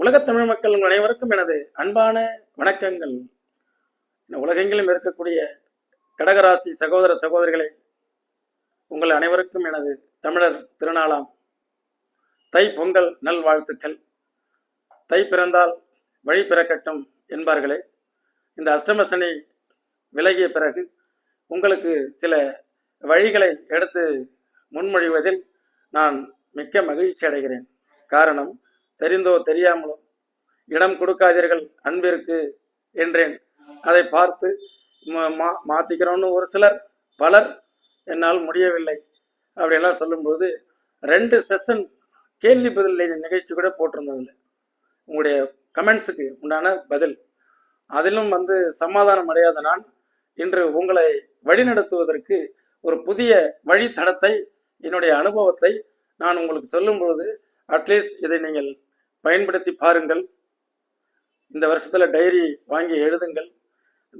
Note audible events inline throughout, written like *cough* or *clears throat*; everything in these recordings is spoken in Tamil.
உலகத் தமிழ் மக்கள் அனைவருக்கும் எனது அன்பான வணக்கங்கள். உலகெங்கிலும் இருக்கக்கூடிய கடகராசி சகோதர சகோதரிகளை உங்கள் அனைவருக்கும் எனது தமிழர் திருநாளாம். தை பொங்கல் நல்வாழ்த்துக்கள் தை பிறந்தால் வழி பிறக்கட்டும் என்பார்களே. இந்த அஷ்டம சனி விலகிய பிறகு உங்களுக்கு சில வழிகளை எடுத்து முன்மொழிவதில் நான் மிக்க மகிழ்ச்சி அடைகிறேன் காரணம் தெரிந்தோ தெரியாமலோ இடம் கொடுக்காதீர்கள் அன்பிற்கு என்றேன். அதை பார்த்து ம- மா- மாற்றிக்கிறோன்னு ஒரு சிலர் பலர் என்னால் முடியவில்லை அப்படியெல்லாம் சொல்லும்போது ரெண்டு செஷன் கேள்வி பதில் நிகழ்ச்சி கூட போட்டிருந்ததில்ல உங்களுடைய கமெண்ட்ஸுக்கு உண்டான பதில். அதிலும் வந்து சமாதானம் அடையாத நான் இன்று உங்களை வழிநடத்துவதற்கு ஒரு புதிய வழித்தடத்தை என்னுடைய அனுபவத்தை நான் உங்களுக்கு சொல்லும்பொழுது அட்லீஸ்ட் இதை நீங்கள் பயன்படுத்தி பாருங்கள். இந்த வருஷத்துல டைரி வாங்கி எழுதுங்கள்.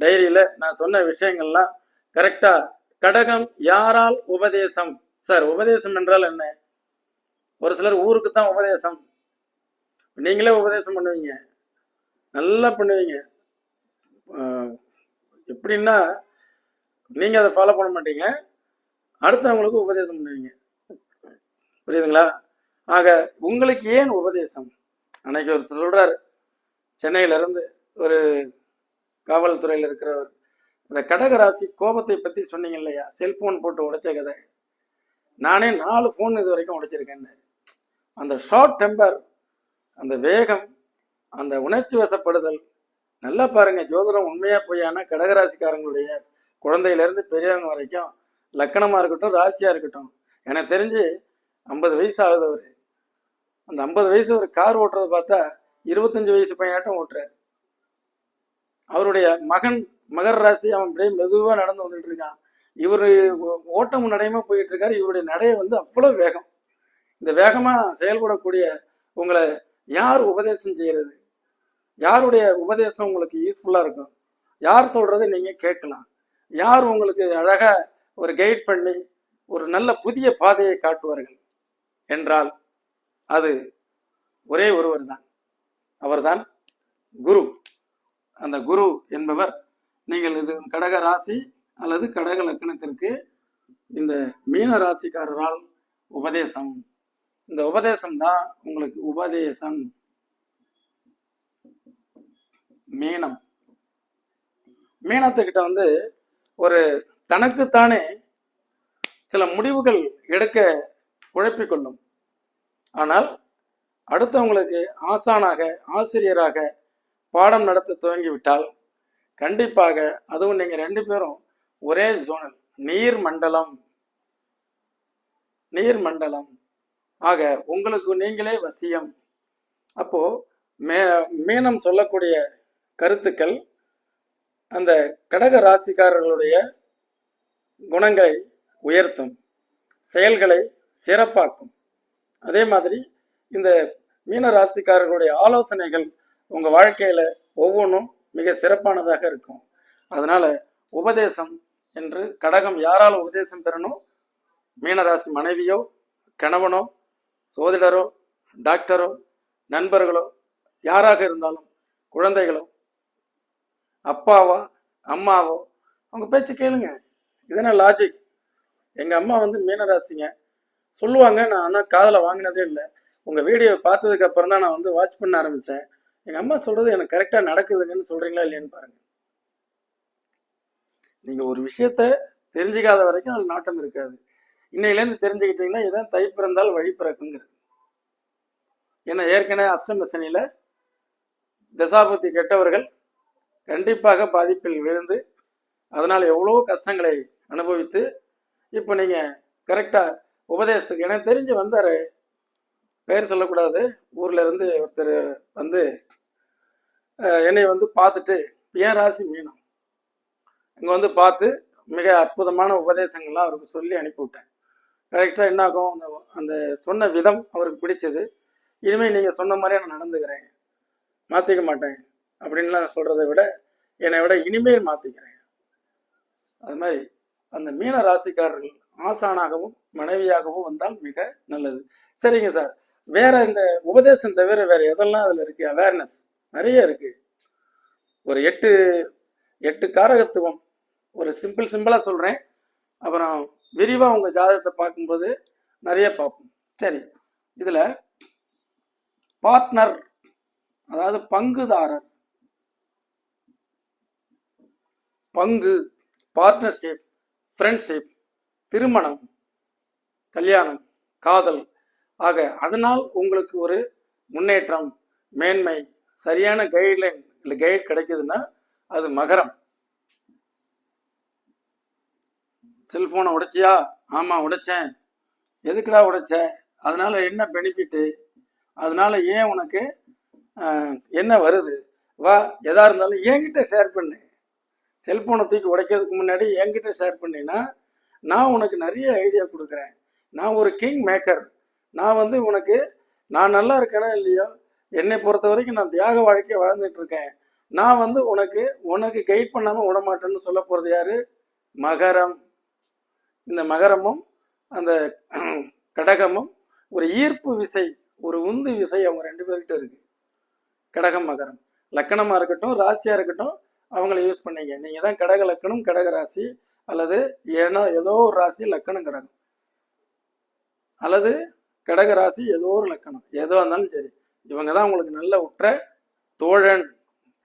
டைரியில நான் சொன்ன விஷயங்கள்லாம் கரெக்டா கடகம் யாரால் உபதேசம்? சார் உபதேசம் என்றால் என்ன? ஒரு சிலர் ஊருக்கு தான் உபதேசம். நீங்களே உபதேசம் பண்ணுவீங்க. நல்லா பண்ணுவீங்க. எப்படின்னா நீங்க அதை ஃபாலோ பண்ண மாட்டீங்க. அடுத்தவங்களுக்கு உபதேசம் பண்ணுவீங்க. புரியுதுங்களா? ஆக உங்களுக்கு ஏன் உபதேசம்? அன்னைக்கு ஒருத்தர் சொல்கிறார் சென்னையிலேருந்து ஒரு காவல்துறையில் இருக்கிறவர் இந்த கடகராசி கோபத்தை பற்றி சொன்னீங்க இல்லையா? செல்ஃபோன் போட்டு உடைச்ச கதை. நானே நாலு ஃபோன் இது வரைக்கும் உடைச்சிருக்கேன்னு அந்த ஷார்ட் டெம்பர் அந்த வேகம் அந்த உணர்ச்சி வசப்படுதல் நல்லா பாருங்கள் ஜோதிடம் உண்மையாக பொய்யானா கடகராசிக்காரங்களுடைய குழந்தையிலேருந்து பெரியவங்க வரைக்கும் லக்கணமாக இருக்கட்டும் ராசியாக இருக்கட்டும். எனக்கு தெரிஞ்சு ஐம்பது வயசு ஆகுது அவர். அந்த ஐம்பது வயசு ஒரு கார் ஓட்டுறத பார்த்தா இருபத்தஞ்சு வயசு பையனாட்டம் ஓட்டுறாரு. அவருடைய மகன் மகர ராசி அவன் அப்படியே மெதுவாக நடந்து வந்துட்டு இருக்கான். இவர் ஓட்டம் நடையமா போயிட்டு இருக்காரு. இவருடைய நடையை வந்து அவ்வளோ வேகம். இந்த வேகமாக செயல்படக்கூடிய உங்களை யார் உபதேசம் செய்யறது? யாருடைய உபதேசம் உங்களுக்கு யூஸ்ஃபுல்லாக இருக்கும்? யார் சொல்றதை நீங்கள் கேட்கலாம். யார் உங்களுக்கு அழகாக ஒரு கைட் பண்ணி ஒரு நல்ல புதிய பாதையை காட்டுவார்கள்? என்றால் அது ஒரே ஒருவர் தான் அவர்தான் குரு. அந்த குரு என்பவர் நீங்கள் இது கடக ராசி அல்லது கடக லக்கணத்திற்கு இந்த மீன ராசிக்காரரால் உபதேசம். இந்த உபதேசம் தான் உங்களுக்கு உபதேசம். மீனம். மீனத்துக்கிட்ட வந்து ஒரு தனக்குத்தானே சில முடிவுகள் எடுக்க குழப்பிக்கொள்ளும் ஆனால் அடுத்தவங்களுக்கு ஆசானாக ஆசிரியராக பாடம் நடத்த துவங்கிவிட்டால் கண்டிப்பாக அதுவும் நீங்க ரெண்டு பேரும் ஒரே ஜோனல் நீர் மண்டலம் நீர் மண்டலம் ஆக உங்களுக்கு நீங்களே வசியம். அப்போ மே மீனம் சொல்லக்கூடிய கருத்துக்கள் அந்த கடக ராசிக்காரர்களுடைய குணங்களை உயர்த்தும் செயல்களை சிறப்பாக்கும். அதே மாதிரி இந்த மீன ராசிக்காரர்களுடைய ஆலோசனைகள் உங்கள் வாழ்க்கையில் ஒவ்வொன்றும் மிக சிறப்பானதாக இருக்கும். அதனால் உபதேசம் என்று கடகம் யாரால் உபதேசம் பெறணும்? மீனராசி மனைவியோ கணவனோ சோதிடரோ டாக்டரோ நண்பர்களோ யாராக இருந்தாலும் குழந்தைகளோ அப்பாவோ அம்மாவோ அவங்க பேச்சு கேளுங்க. இதென்ன லாஜிக் எங்கள் அம்மா வந்து மீனராசிங்க சொல்லுவாங்க. நான் ஆனால் காதில் வாங்கினதே இல்லை. உங்கள் வீடியோ பார்த்ததுக்கு அப்புறம் தான் நான் வந்து வாட்ச் பண்ண ஆரம்பித்தேன் எங்கள் அம்மா சொல்கிறது எனக்கு கரெக்டாக நடக்குதுங்கன்னு சொல்கிறீங்களா இல்லையான்னு பாருங்கள் நீங்கள் ஒரு விஷயத்த தெரிஞ்சுக்காத வரைக்கும் அதில் நாட்டம் இருக்காது. இன்னையிலேருந்து தெரிஞ்சுக்கிட்டீங்கன்னா இதான் தை பிறந்தால் வழி பிறக்குங்கிறது. ஏன்னா ஏற்கனவே அஷ்டம சனியில தசாபதி கெட்டவர்கள் கண்டிப்பாக பாதிப்பில் விழுந்து அதனால் எவ்வளோ கஷ்டங்களை அனுபவித்து இப்போ நீங்கள் கரெக்டாக உபதேசத்துக்கு. எனக்கு தெரிஞ்சு வந்தார். பெயர் சொல்லக்கூடாது. ஊரில் இருந்து ஒருத்தர் வந்து என்னை வந்து பார்த்துட்டு ஏன் ராசி மீனம். இங்கே வந்து பார்த்து மிக அற்புதமான உபதேசங்கள்லாம் அவருக்கு சொல்லி அனுப்பிவிட்டேன். கரெக்டாக என்ன ஆகும் அந்த அந்த சொன்ன விதம் அவருக்கு பிடிச்சது. இனிமேல் நீங்கள் சொன்ன மாதிரியே நான் நடந்துக்கிறேன். மாற்றிக்க மாட்டேன். அப்படின்லாம் சொல்கிறத விட என்னை விட இனிமேல் மாற்றிக்கிறேன் அது மாதிரி அந்த மீன ராசிக்காரர்கள் ஆசானாகவும் மனைவியாகவும் வந்தால் மிக நல்லது. சரிங்க சார் வேற இந்த உபதேசம் தவிர வேற எதெல்லாம் அதில் இருக்கு? அவேர்னஸ் நிறைய இருக்கு. ஒரு எட்டு எட்டு காரகத்துவம். ஒரு சிம்பிள் சிம்பிளாக சொல்கிறேன் அப்புறம் விரிவாக உங்கள் ஜாதகத்தை பார்க்கும்போது நிறைய பார்ப்போம். சரி. இதில் பார்ட்னர் அதாவது பங்குதாரர். பங்கு பார்ட்னர்ஷிப் ஃப்ரெண்ட்ஷிப் திருமணம் கல்யாணம் காதல் ஆக அதனால் உங்களுக்கு ஒரு முன்னேற்றம் மேன்மை சரியான கைட்லைன் இல்லை கைட் கிடைக்குதுன்னா அது மகரம். செல்போனை உடைச்சியா? ஆமாம் உடைச்சேன். எதுக்குடா உடைச்ச? அதனால என்ன பெனிஃபிட்டு அதனால ஏன் உனக்கு என்ன வருது? வா எதா இருந்தாலும் என்கிட்ட ஷேர் பண்ணு. செல்போனை தூக்கி உடைக்கிறதுக்கு முன்னாடி என்கிட்ட ஷேர் பண்ணினா நான் உனக்கு நிறைய ஐடியா கொடுக்குறேன். நான் ஒரு கிங் மேக்கர் நான் வந்து உனக்கு நான் நல்லா இருக்கேனா இல்லையோ? என்னை பொறுத்த வரைக்கும் நான் தியாக வாழ்க்கையை வாழ்ந்துட்டு இருக்கேன். நான் வந்து உனக்கு உனக்கு கைட் பண்ணாமல் விட மாட்டேன்னு சொல்ல போகிறது யாரு? மகரம். இந்த மகரமும் அந்த *clears throat* கடகமும் ஒரு ஈர்ப்பு விசை ஒரு உந்து விசை அவங்க ரெண்டு பேர்கிட்ட இருக்கு. கடகம் மகரம். லக்கணமாக இருக்கட்டும் ராசியாக இருக்கட்டும் அவங்கள யூஸ் பண்ணீங்க. நீங்கள் தான் கடக லக்கணம் கடக ராசி. அல்லது ஏனோ ஏதோ ஒரு ராசி லக்கணம் கிடக்கும். அல்லது கடக ராசி ஏதோ ஒரு லக்கணம் ஏதோ இருந்தாலும் சரி. இவங்க தான் உங்களுக்கு நல்ல உற்ற தோழன்.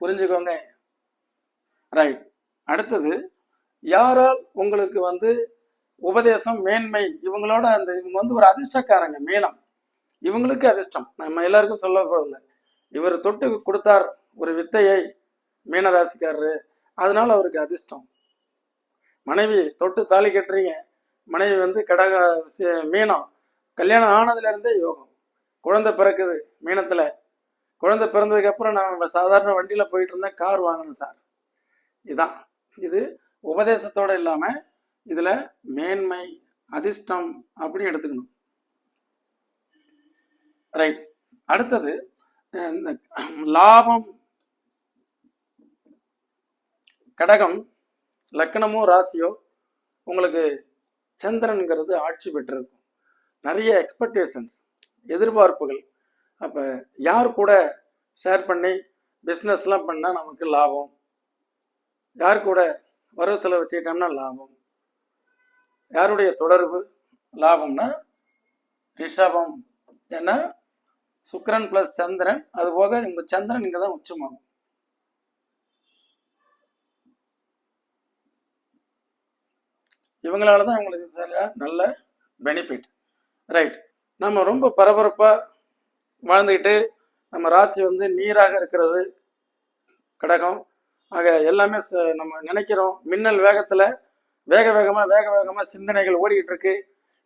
புரிஞ்சுக்கோங்க. ரைட் அடுத்தது யாரால் உங்களுக்கு வந்து உபதேசம் மேன்மை இவங்களோட அந்த இவங்க வந்து ஒரு அதிர்ஷ்டக்காரங்க மேலம் இவங்களுக்கு அதிர்ஷ்டம். நம்ம எல்லாருக்கும் சொல்ல போறதில்ல. இவர் தொட்டு கொடுத்தார் ஒரு வித்தையை மீனராசிக்காரரு. அதனால அவருக்கு அதிர்ஷ்டம். மனைவி தொட்டு தாலி கட்டுறீங்க. மனைவி வந்து கடக மீனம். கல்யாணம் ஆனதுலேருந்தே யோகம். குழந்தை பிறக்குது மீனத்தில். குழந்தை பிறந்ததுக்கப்புறம் நான் சாதாரண வண்டியில் போயிட்டு இருந்தேன் கார் வாங்கணும் சார். இதான். இது உபதேசத்தோடு இல்லாமல் இதில் மேன்மை அதிர்ஷ்டம் அப்படி எடுத்துக்கணும். ரைட். அடுத்தது இந்த லாபம் கடகம். லக்கணமோ ராசியோ உங்களுக்கு சந்திரன்கிறது ஆட்சி பெற்றிருக்கும். நிறைய எக்ஸ்பெக்டேஷன்ஸ் எதிர்பார்ப்புகள். அப்போ யார் கூட ஷேர் பண்ணி பிஸ்னஸ்லாம் பண்ணால் நமக்கு லாபம். யார் கூட வரவு செலவு வச்சுக்கிட்டோம்னா லாபம். யாருடைய தொடர்பு லாபம்னா ரிஷபம். ஏன்னா சுக்கிரன் ப்ளஸ் சந்திரன். அது போக உங்கள் சந்திரன் இங்கே தான் உச்சமாகும். இவங்களால தான் அவங்களுக்கு நல்ல பெனிஃபிட் ரைட் நம்ம ரொம்ப பரபரப்பாக வாழ்ந்துக்கிட்டு நம்ம ராசி வந்து நீராக இருக்கிறது கடகம். ஆக எல்லாமே ச- நம்ம நினைக்கிறோம் மின்னல் வேகத்தில் வேக வேகமாக வேக வேகமாக சிந்தனைகள் ஓடிக்கிட்டு இருக்கு.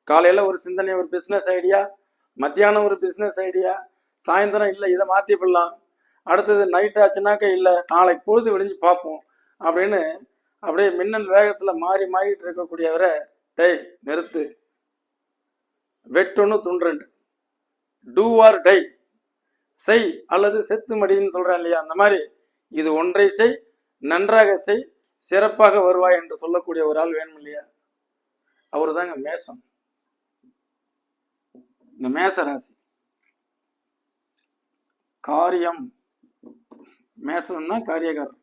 காலையில் ஒரு சிந்தனை ஒரு பிஸ்னஸ் ஐடியா மத்தியானம் ஒரு பிஸ்னஸ் ஐடியா சாயந்தரம் இல்லை இதை மாற்றி போடலாம். அடுத்தது நைட் ஆச்சுனாக்க இல்லை நாளைக்கு பொழுது விடிஞ்சு பார்ப்போம் அப்படின்னு அப்படியே மின்னல் வேகத்தில் மாறி மாறிட்டு இருக்கக்கூடியவரை டை நிறுத்து. வெட்டுன்னு துண்டுண்டு டூ ஆர் டை செய் அல்லது செத்து மடின்னு சொல்றேன் இல்லையா? அந்த மாதிரி இது ஒன்றை செய் நன்றாக செய் சிறப்பாக வருவாய் என்று சொல்லக்கூடிய ஒரு ஆள் வேணும் இல்லையா? அவர் தாங்க மேஷம். இந்த மேச ராசி. காரியம். மேசம்னா காரியகாரம்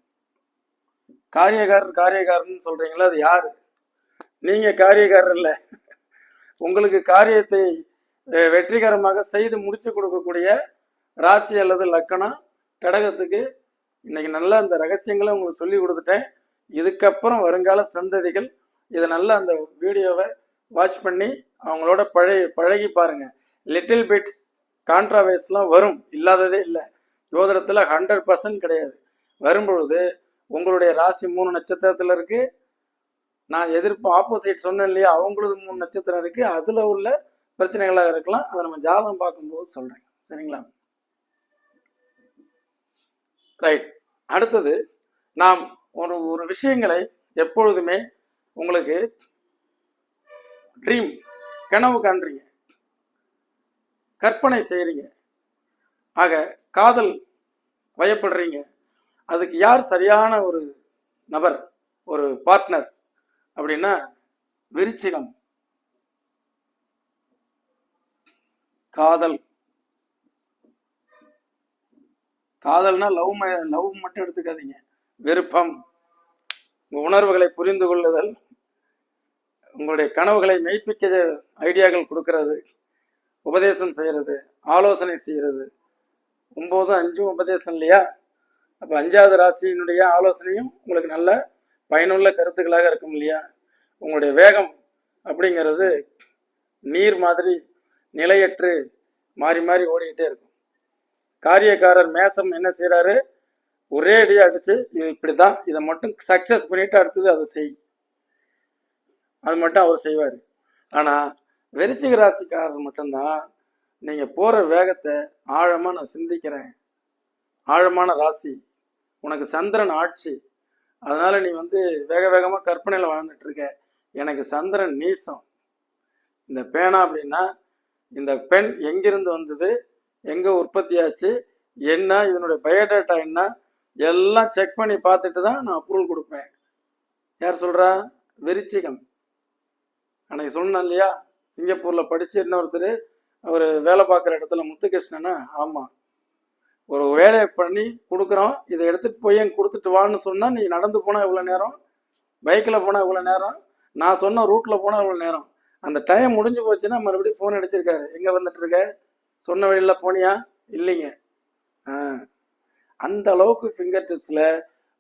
காரியகாரர் காரியக்காரன் சொல்றீங்களா? அது யாரு? நீங்க காரியகாரர் இல்ல. உங்களுக்கு காரியத்தை வெற்றிகரமாக செய்து முடிச்சு கொடுக்கக்கூடிய ராசி அல்லது லக்கணம் கடகத்துக்கு இன்னைக்கு நல்லா அந்த ரகசியங்களை உங்களுக்கு சொல்லி கொடுத்துட்டேன். இதுக்கப்புறம் வருங்கால சந்ததிகள் இதை நல்லா அந்த வீடியோவை வாட்ச் பண்ணி அவங்களோட பழகி பழகி பாருங்க. லிட்டில் பிட் கான்ட்ராவேஸ்லாம் வரும். இல்லாததே இல்லை. ஜோதிடத்தில் ஹண்ட்ரட் பர்சன்ட் கிடையாது. வரும்பொழுது உங்களுடைய ராசி மூணு நட்சத்திரத்தில் இருக்கு. நான் எதிர்ப்பு ஆப்போசிட் சொன்னேன் இல்லையா? அவங்களது மூணு நட்சத்திரம் இருக்கு. அதில் உள்ள பிரச்சனைகளாக இருக்கலாம். அதை நம்ம ஜாதகம் பார்க்கும்போது சொல்றேன். சரிங்களா? ரைட் அடுத்தது நாம் ஒரு ஒரு விஷயங்களை எப்பொழுதுமே உங்களுக்கு ட்ரீம் கனவு காண்றீங்க. கற்பனை செய்கிறீங்க ஆக காதல் வயப்படுறீங்க அதுக்கு யார் சரியான ஒரு நபர் ஒரு பார்ட்னர் அப்படின்னா விருச்சிகம். காதல். காதல்னா லவ் லவ் மட்டும் எடுத்துக்காதீங்க. விருப்பம். உணர்வுகளை புரிந்து கொள்ளுதல். உங்களுடைய கனவுகளை மெய்ப்பிக்க ஐடியாக்கள் கொடுக்கறது. உபதேசம் செய்யறது. ஆலோசனை செய்யறது. ஒம்போதும் அஞ்சும் உபதேசம் இல்லையா? அப்போ அஞ்சாவது ராசியினுடைய ஆலோசனையும் உங்களுக்கு நல்ல பயனுள்ள கருத்துக்களாக இருக்கும் இல்லையா? உங்களுடைய வேகம் அப்படிங்கிறது நீர் மாதிரி நிலையற்று மாறி மாறி ஓடிக்கிட்டே இருக்கும். காரியக்காரர் மேசம் என்ன செய்கிறாரு ஒரே அடியாக அடித்து இது இப்படி தான் இதை மட்டும் சக்ஸஸ் பண்ணிட்டு அடுத்தது அதை செய். அது மட்டும் அவர் செய்வார். ஆனால் வெறிச்சிக ராசிக்காரர் மட்டும்தான் நீங்கள் போகிற வேகத்தை ஆழமாக நான் சிந்திக்கிறேன். ஆழமான ராசி. உனக்கு சந்திரன் ஆட்சி. அதனால நீ வந்து வேக வேகமாக கற்பனையில் வாழ்ந்துட்டு இருக்க எனக்கு சந்திரன் நீசம். இந்த பேனா அப்படின்னா இந்த பெண் எங்கிருந்து வந்தது? எங்கே உற்பத்தி ஆச்சு? என்ன? இதனுடைய பயோடேட்டா என்ன? எல்லாம் செக் பண்ணி பார்த்துட்டு தான் நான் அப்ரூவல் கொடுப்பேன். யார் சொல்றா? விருச்சிகம். அன்னைக்கு சொன்னேன் இல்லையா? சிங்கப்பூர்ல படிச்சு இன்னொருத்தர் அவர் வேலை பார்க்குற இடத்துல முத்துகிருஷ்ணனா? ஆமாம் ஒரு வேலையை பண்ணி கொடுக்குறோம் இதை எடுத்துகிட்டு போய் எங்க கொடுத்துட்டு வான்னு சொன்னால் நீ நடந்து போனால் இவ்வளோ நேரம்? பைக்கில் போனால் இவ்வளோ நேரம்? நான் சொன்ன ரூட்டில் போனால் இவ்வளோ நேரம்? அந்த டைம் முடிஞ்சு போச்சுன்னா மறுபடியும் ஃபோன் அடிச்சிருக்காரு. எங்கே வந்துட்டுருக்க சொன்ன வழியில் போனியா? இல்லைங்க. ஆ. அந்த அளவுக்கு ஃபிங்கர் டிப்ஸில்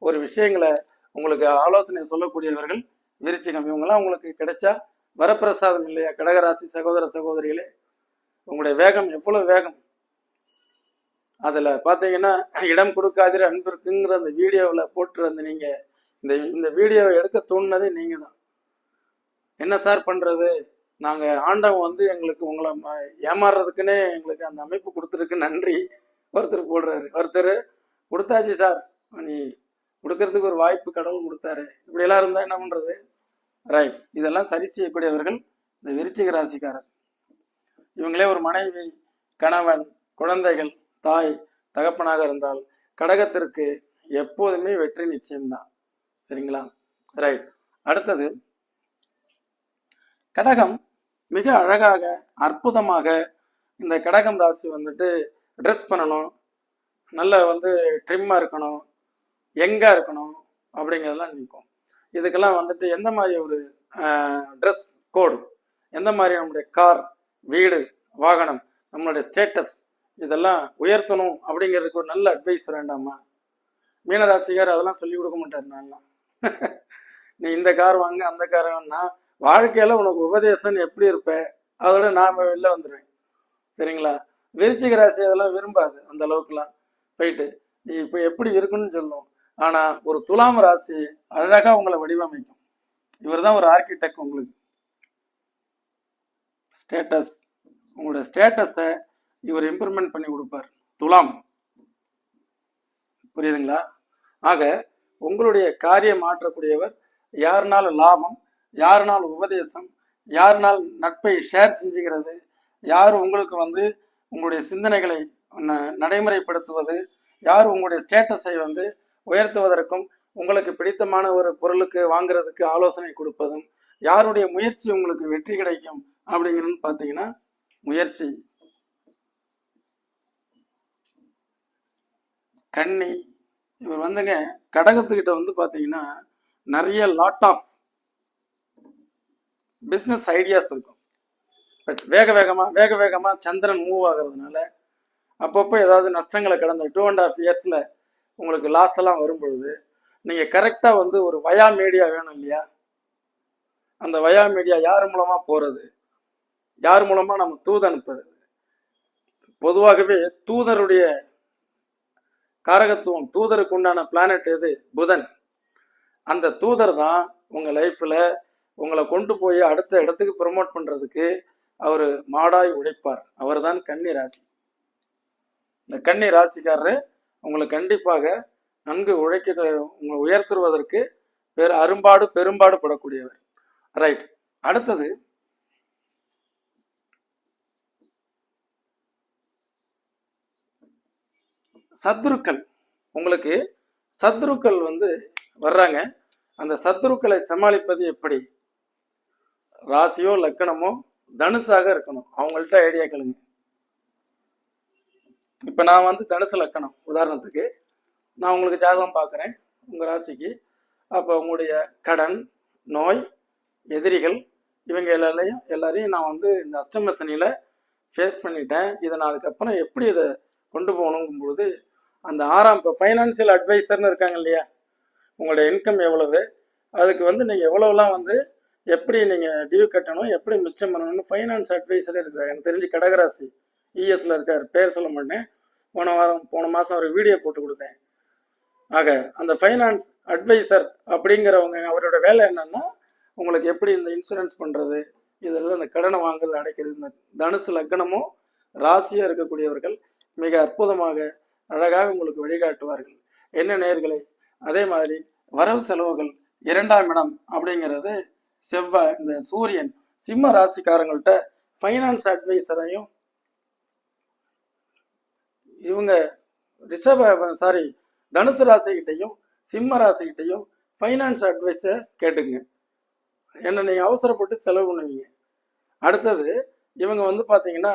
ஒரு விஷயங்களை உங்களுக்கு ஆலோசனை சொல்லக்கூடியவர்கள் விரிச்சிகம் இவங்கெல்லாம் உங்களுக்கு கிடைச்சா வரப்பிரசாதம் இல்லையா? கடகராசி சகோதர சகோதரிகளே உங்களுடைய வேகம் எவ்வளோ வேகம்? அதில் பார்த்தீங்கன்னா இடம் கொடுக்காதீர் அன்பிற்குங்கிற அந்த வீடியோவில் போட்டுருந்த நீங்கள் இந்த இந்த வீடியோவை எடுக்க தோணுனதே நீங்கள் தான் என்ன சார் பண்ணுறது நாங்கள் ஆண்டவன் வந்து எங்களுக்கு உங்களை ஏமாறுறதுக்குன்னே எங்களுக்கு அந்த அமைப்பு கொடுத்துருக்கு. நன்றி. ஒருத்தர் போடுறாரு. ஒருத்தர் கொடுத்தாச்சு சார். நீ கொடுக்கறதுக்கு ஒரு வாய்ப்பு கடவுள் கொடுத்தாரு. இப்படியெல்லாம் இருந்தால் என்ன பண்ணுறது ரைட் இதெல்லாம் சரி செய்யக்கூடியவர்கள் இந்த விருச்சிக ராசிக்காரர். இவங்களே ஒரு மனைவி கணவன் குழந்தைகள் தாய் தகப்பனாக இருந்தால் கடகத்திற்கு எப்போதுமே வெற்றி நிச்சயம்தான். சரிங்களா? ரைட் அடுத்தது கடகம் மிக அழகாக அற்புதமாக இந்த கடகம் ராசி வந்துட்டு ட்ரெஸ் பண்ணணும். நல்ல வந்து ட்ரிம்மாக இருக்கணும். எங்காக இருக்கணும். அப்படிங்கிறதெல்லாம் நிற்கும் இதுக்கெல்லாம் வந்துட்டு எந்த மாதிரி ஒரு ட்ரெஸ் கோடு எந்த மாதிரி நம்முடைய கார் வீடு வாகனம் நம்மளுடைய ஸ்டேட்டஸ் இதெல்லாம் உயர்த்தணும் அப்படிங்கிறதுக்கு ஒரு நல்ல அட்வைஸ் வேண்டாமா? மீனராசிக்கார் அதெல்லாம் சொல்லி கொடுக்க மாட்டார் நான்லாம். *laughs* நீ இந்த கார் வாங்க அந்த கார் வாங்கினா வாழ்க்கையில உனக்கு உபதேசம் எப்படி இருப்ப? அதோட நான் வெளில வந்துடுவேன் சரிங்களா? விருச்சிக ராசி அதெல்லாம் விரும்பாது அந்த அளவுக்குலாம். போயிட்டு நீ இப்போ எப்படி இருக்குன்னு சொல்லும். ஆனா ஒரு துலாம் ராசி அழகா உங்களை வடிவமைக்கும். இவர் தான் ஒரு ஆர்கிடெக்ட் உங்களுக்கு. ஸ்டேட்டஸ் உங்களோட ஸ்டேட்டஸை இவர் இம்ப்ரூவ்மெண்ட் பண்ணி கொடுப்பார். துலாம். புரியுதுங்களா? ஆக உங்களுடைய காரியம் மாற்றக்கூடியவர் யாருனால லாபம் யாருனால் உபதேசம் யாருனால் நட்பை ஷேர் செஞ்சுக்கிறது யார் உங்களுக்கு வந்து உங்களுடைய சிந்தனைகளை நடைமுறைப்படுத்துவது யார் உங்களுடைய ஸ்டேட்டஸை வந்து உயர்த்துவதற்கும் உங்களுக்கு பிடித்தமான ஒரு பொருளுக்கு வாங்குறதுக்கு ஆலோசனை கொடுப்பதும் யாருடைய முயற்சி உங்களுக்கு வெற்றி கிடைக்கும் அப்படிங்கிறது பார்த்தீங்கன்னா முயற்சி. கன்னி இவர் வந்துங்க கடகத்துக்கிட்ட வந்து பார்த்தீங்கன்னா நிறைய லாட் ஆஃப் பிஸ்னஸ் ஐடியாஸ் இருக்கும். பட் வேக வேகமாக வேக வேகமாக சந்திரன் மூவ் ஆகிறதுனால அப்பப்போ ஏதாவது நஷ்டங்களை கடந்த டூ அண்ட் ஆஃப் இயர்ஸில் உங்களுக்கு லாஸ் எல்லாம் வரும்பொழுது நீங்கள் கரெக்டாக வந்து ஒரு வயா மீடியா வேணும் இல்லையா? அந்த வயா மீடியா யார் மூலமாக போகிறது யார் மூலமாக நம்ம தூது அனுப்புறது? பொதுவாகவே தூதருடைய காரகத்துவம் தூதருக்கு உண்டான பிளானட் எது? புதன். அந்த தூதர் தான் உங்கள் லைஃப்பில் உங்களை கொண்டு போய் அடுத்த இடத்துக்கு ப்ரமோட் பண்ணுறதுக்கு அவர் மாடாய் உழைப்பார். அவர் தான் கன்னி ராசி. இந்த கன்னி ராசிக்காரரு உங்களை கண்டிப்பாக நன்கு உழைக்க உங்களை உயர்த்துவதற்கு பெரு அரும்பாடு பெரும்பாடு படக்கூடியவர். ரைட் அடுத்தது சத்ருக்கள். உங்களுக்கு சத்ருக்கள் வந்து வர்றாங்க. அந்த சத்ருக்களை சமாளிப்பது எப்படி? ராசியோ லக்கணமோ தனுசாக இருக்கணும். அவங்கள்ட்ட ஐடியா கேளுங்க. இப்போ நான் வந்து தனுசு லக்கணம் உதாரணத்துக்கு. நான் உங்களுக்கு ஜாதகம் பார்க்குறேன் உங்கள் ராசிக்கு. அப்போ உங்களுடைய கடன் நோய் எதிரிகள் இவங்க எல்லாரையும் எல்லாரையும் நான் வந்து இந்த அஷ்டம சனியில் ஃபேஸ் பண்ணிட்டேன். இதை நான் அதுக்கப்புறம் எப்படி இதை கொண்டு போகணுங்கும் பொழுது அந்த ஆறாம் இப்போ ஃபைனான்சியல் அட்வைசர்னு இருக்காங்க இல்லையா? உங்களுடைய இன்கம் எவ்வளவு? அதுக்கு வந்து நீங்கள் எவ்வளோலாம் வந்து எப்படி நீங்கள் டியூ கட்டணும் எப்படி மிச்சம் பண்ணணும்னு ஃபைனான்ஸ் அட்வைஸரே இருக்கிறார் எனக்கு தெரிஞ்சு கடகராசி இஎஸ்ல இருக்கார். பேர் சொல்ல மாட்டேன். போன வாரம் போன மாதம் ஒரு வீடியோ போட்டு கொடுத்தேன். ஆக அந்த ஃபைனான்ஸ் அட்வைசர் அப்படிங்கிறவங்க அவரோட வேலை என்னன்னா உங்களுக்கு எப்படி இந்த இன்சூரன்ஸ் பண்ணுறது இதெல்லாம் இந்த கடனை வாங்குறது அடைக்கிறது இந்த தனுசு லக்னமும் ராசியாக இருக்கக்கூடியவர்கள் மிக அற்புதமாக அழகாக உங்களுக்கு வழிகாட்டுவார்கள். என்ன நேர்களை? அதே மாதிரி வரவு செலவுகள் இரண்டாம் இடம் அப்படிங்கிறது செவ்வாய் இந்த சூரியன் சிம்ம ராசிக்காரங்கள்ட்ட ஃபைனான்ஸ் அட்வைசரையும் இவங்க ரிஷப சாரி தனுசு ராசிக்கிட்டையும் சிம்ம ராசிக்கிட்டையும் ஃபைனான்ஸ் அட்வைஸை கேட்டுங்க என்ன நீங்கள் அவசரப்பட்டு செலவு பண்ணுவீங்க. அடுத்தது இவங்க வந்து பார்த்தீங்கன்னா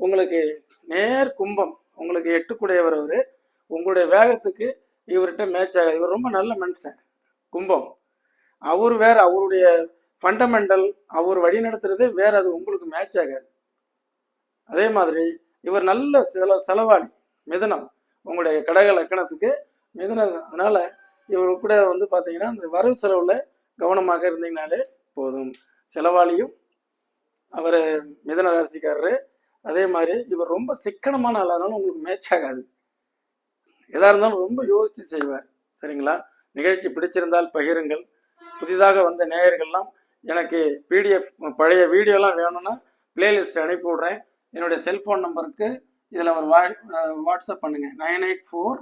உங்களுக்கு நேர் கும்பம் உங்களுக்கு எட்டுக்குடையவர் அவர். உங்களுடைய வேகத்துக்கு இவர்கிட்ட மேட்ச் ஆகாது. இவர் ரொம்ப நல்ல மனுஷன். கும்பம். அவர் வேற அவருடைய ஃபண்டமெண்டல் அவர் வழி நடத்துறதே வேற. அது உங்களுக்கு மேட்ச் ஆகாது. அதே மாதிரி இவர் நல்ல செல செலவாளி மிதனம். உங்களுடைய கடக லக்கணத்துக்கு மிதனம். அதனால இவர் கூட வந்து பார்த்தீங்கன்னா இந்த வரவு செலவில் கவனமாக இருந்தீங்கனாலே போதும். செலவாளியும் அவர் மிதன ராசிக்காரரு. அதே மாதிரி இவர் ரொம்ப சிக்கனமான ஆளானாலும் உங்களுக்கு மேட்ச் ஆகாது. எதா இருந்தாலும் ரொம்ப யோசிச்சு செய்வார். சரிங்களா? நிகழ்ச்சி பிடிச்சிருந்தால் பகிருங்கள். புதிதாக வந்த நேயர்கள்லாம் எனக்கு பிடிஎஃப் பழைய வீடியோலாம் வேணும்னா பிளேலிஸ்ட் அனுப்பி விட்றேன். என்னுடைய செல்ஃபோன் நம்பருக்கு இதில் ஒரு வா வாட்ஸ்அப் பண்ணுங்கள் nine eight four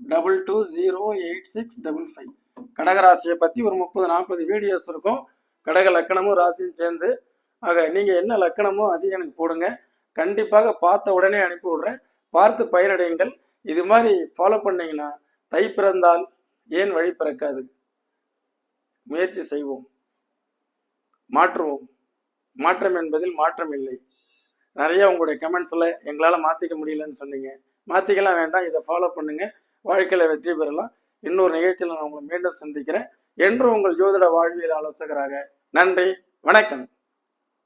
double two zero eight six double five. கடகராசியை பற்றி ஒரு முப்பது நாற்பது வீடியோஸ் இருக்கும். கடக லக்கணமும் ராசியும் சேர்ந்து ஆக நீங்கள் என்ன லக்கணமோ அதையும் எனக்கு போடுங்க. கண்டிப்பாக பார்த்த உடனே அனுப்பி விடுறேன். பார்த்து பயனடையுங்கள் இது மாதிரி ஃபாலோ பண்ணீங்கன்னா தை பிறந்தால் ஏன் வழி பிறக்காது? முயற்சி செய்வோம். மாற்றுவோம். மாற்றம் என்பதில் மாற்றம் இல்லை. நிறைய உங்களுடைய கமெண்ட்ஸில் எங்களால் மாற்றிக்க முடியலன்னு சொன்னீங்க. மாற்றிக்கலாம் வேண்டாம். இதை ஃபாலோ பண்ணுங்க. வாழ்க்கையில் வெற்றி பெறலாம். இன்னொரு நிகழ்ச்சியில் நான் உங்களை மீண்டும் சந்திக்கிறேன். என்று உங்கள் ஜோதிட வாழ்வியல் ஆலோசகராக நன்றி. வணக்கம்.